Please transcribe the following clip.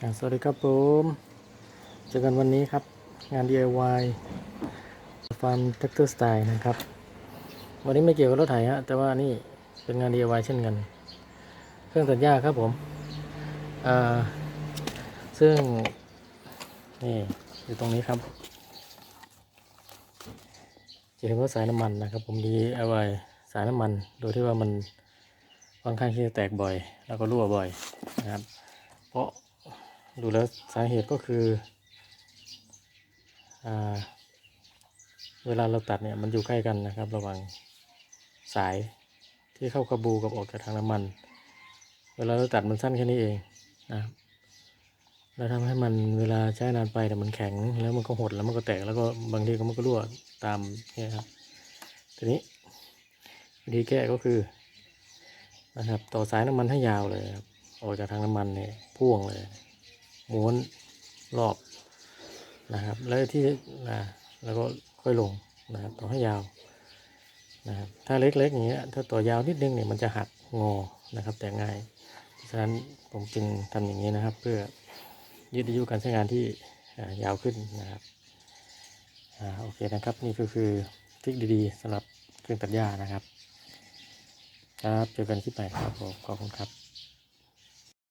สวัสดีครับผมเจอกันวันนี้ครับ งาน DIY ฟาร์มแท็กเตอร์สไตล์นะครับ วันนี้ไม่เกี่ยวกับรถไถฮะแต่ว่านี่เป็นงาน DIY เช่นกัน เครื่องตัดหญ้าครับผมซึ่ง นี่ อยู่ตรงนี้ครับ จะเห็นว่าสายน้ำมันนะครับ ผม DIY สายน้ำมัน โดยที่ว่ามันค่อนข้างที่จะแตกบ่อย แล้วก็รั่วบ่อยนะครับ เพราะ ดูแล้วสาเหตุก็คืออเวลาเราตัดเนี่ยมันอยู่ใกล้กันนะครับ ระหว่างสายที่เข้ากระบูกับออกจากทางน้ำมัน เวลาเราตัดมันสั้นแค่นี้เองนะครับแล้วทำให้มันเวลาใช้นานไปแต่มันแข็งแล้วมันก็หดแล้วมันก็แตกแล้วก็บางทีก็มันก็รั่วตามเนี่ยครับทีนี้วิธีแก้ก็คือนะครับต่อสายน้ำมันให้ยาวเลยครับออกจากทางน้ำมันเนี่ยพ่วงเลย ม้วนรอบนะครับ แล้วที่นะแล้วก็ค่อยลงนะครับต่อให้ยาวนะครับถ้าเล็กๆอย่างเงี้ยถ้าต่อยาวนิดนึงเนี่ยมันจะหักงอนะครับ แต่ง่ายเพราะฉะนั้นผมจึงทำอย่างนี้นะครับ เพื่อยืดอายุการใช้งานที่ยาวขึ้นนะครับอ่าโอเคนะครับนี่ก็คือทริคดีๆสำหรับเครื่องตัดหญ้านะครับครับเจอกันคลิปใหม่ครับผมขอบคุณครับ